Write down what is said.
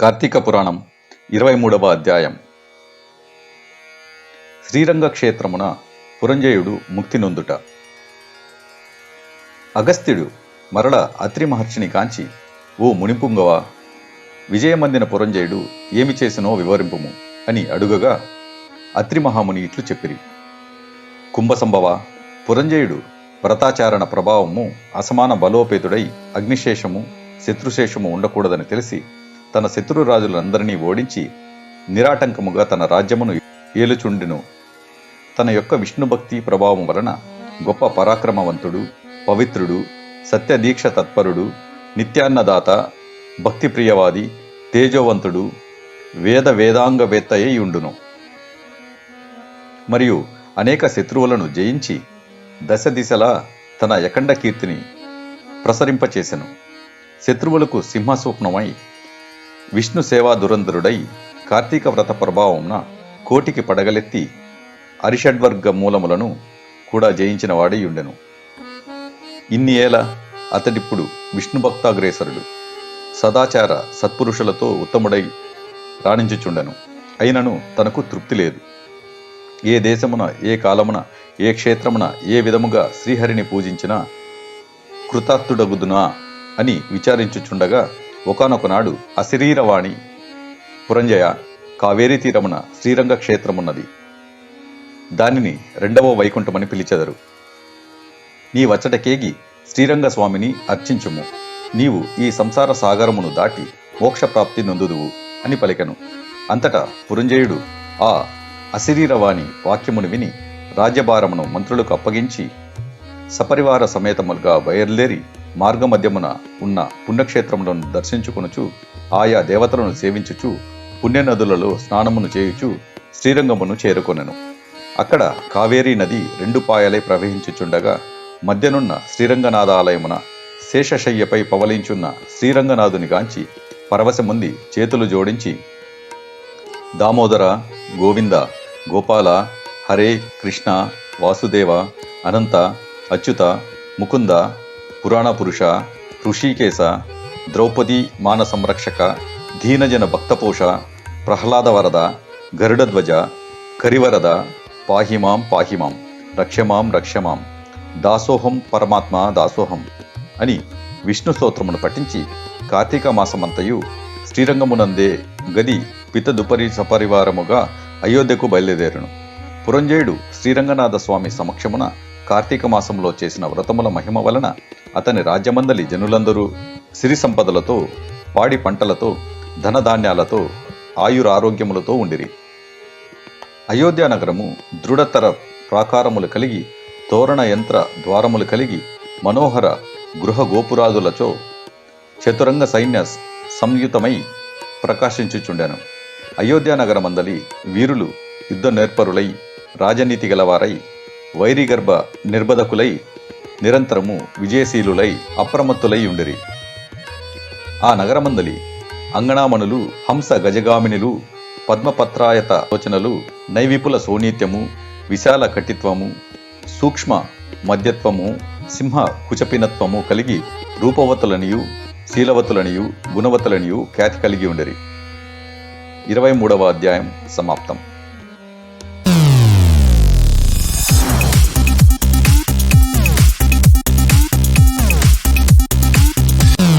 కార్తీక పురాణం ఇరవై మూడవ అధ్యాయం. శ్రీరంగ క్షేత్రమున పురంజయుడు ముక్తి నొందుట. అగస్త్యుడు మరల అత్రి మహర్షిని కాంచి ఓ మునిపుంగవ విజయమందిన పురంజయుడు ఏమి చేసినో వివరింపుము అని అడుగగా అత్రి మహాముని ఇట్లు చెప్పిరి. కుంభసంభవ పురంజయుడు వ్రతాచారణ ప్రభావము అసమాన బలోపేతుడై అగ్నిశేషము శత్రుశేషము ఉండకూడదని తెలిసి తన శత్రురాజులందరినీ ఓడించి నిరాటంకముగా తన రాజ్యమును ఏలుచుండెను. తన యొక్క విష్ణుభక్తి ప్రభావం వలన గొప్ప పరాక్రమవంతుడు పవిత్రుడు సత్యదీక్ష తత్పరుడు నిత్యాన్నదాత భక్తిప్రియవాది తేజోవంతుడు వేద వేదాంగవేత్తయ్యి ఉండును మరియు అనేక శత్రువులను జయించి దశ దిశలా తన యకండ కీర్తిని ప్రసరింపచేసెను. శత్రువులకు సింహస్వప్నమై విష్ణు సేవా దురంధరుడై కార్తీక వ్రత ప్రభావంన కోటికి పడగలెత్తి అరిషడ్వర్గ మూలములను కూడా జయించిన వాడై ఉండెను. ఇన్ని ఏల అతడిప్పుడు విష్ణు భక్తాగ్రేసరుడు. సదాచార సత్పురుషులతో ఉత్తముడై రాణించుచుండెను. అయినను తనకు తృప్తి లేదు. ఏ దేశమున ఏ కాలమున ఏ క్షేత్రమున ఏ విధముగా శ్రీహరిని పూజించినా కృతార్థుడగుదునా అని విచారించుచుండగా ఒకనొకనాడు అశరీరవాణి పురంజయ కావేరీ తీరమున శ్రీరంగ క్షేత్రమున్నది. దానిని రెండవ వైకుంఠమని పిలిచెదరు. నీ వచ్చటకేగి శ్రీరంగ స్వామిని అర్చించుము. నీవు ఈ సంసార సాగరమును దాటి మోక్షప్రాప్తి నొందుదువు అని పలికెను. అంతటా పురంజయుడు ఆ అశరీరవాణి వాక్యమును విని రాజ్యభారమును మంత్రులకు అప్పగించి సపరివార సమేతములుగా బయలుదేరి మార్గమధ్యమున ఉన్న పుణ్యక్షేత్రములను దర్శించుకొనుచు ఆయా దేవతలను సేవించుచు పుణ్యనదులలో స్నానమును చేయుచు శ్రీరంగమును చేరుకొనెను. అక్కడ కావేరీ నది రెండు పాయలై ప్రవహించుచుండగా మధ్యనున్న శ్రీరంగనాథాలయమున శేషశయ్యపై పవలించున్న శ్రీరంగనాథుని గాంచి పరవశముంది చేతులు జోడించి దామోదర గోవింద గోపాల హరే కృష్ణ వాసుదేవ అనంత అచ్యుత ముకుంద పురాణ పురుష ఋషికేశ ద్రౌపది మాన సంరక్షక దీనజన భక్తపోష ప్రహ్లాద వరద గరుడధ్వజ కరివరద పాహిమాం పాహిమాం రక్షమాం రక్షమాం దాసోహం పరమాత్మ దాసోహం అని విష్ణు స్తోత్రమును పఠించి కార్తీక మాసమంతయు శ్రీరంగమునందే గది పితదుపరి సపరివారముగా అయోధ్యకు బయలుదేరును పురంజయుడు శ్రీరంగనాథ స్వామి సమక్షమున కార్తీక మాసంలో చేసిన వ్రతముల మహిమ వలన అతని రాజ్యమందలి జనులందరూ సిరి సంపదలతో పాడి పంటలతో ధనధాన్యాలతో ఆయురారోగ్యములతో ఉండిరి. అయోధ్య నగరము దృఢతర ప్రాకారములు కలిగి తోరణ యంత్ర ద్వారములు కలిగి మనోహర గృహ గోపురాదులచో చతురంగ సైన్య సంయుతమై ప్రకాశించుచుండెను. అయోధ్య నగరమందలి వీరులు యుద్ధ నేర్పరులై రాజనీతి గలవారై వైరిగర్భ నిర్బధకులై నిరంతరము విజయశీలులై అప్రమత్తులై ఉండిరి. ఆ నగరమందలి అంగణామణులు హంస గజగామినులు పద్మపత్రాయత యోచనలు నైవిపుల సోనీత్యము విశాల కటిత్వము సూక్ష్మ మధ్యత్వము సింహ కుచపినత్వము కలిగి రూపవతులనియు శీలవతులనియు గుణవతులనియు ఖ్యాతి కలిగి ఉండరి. ఇరవై మూడవ అధ్యాయం సమాప్తం.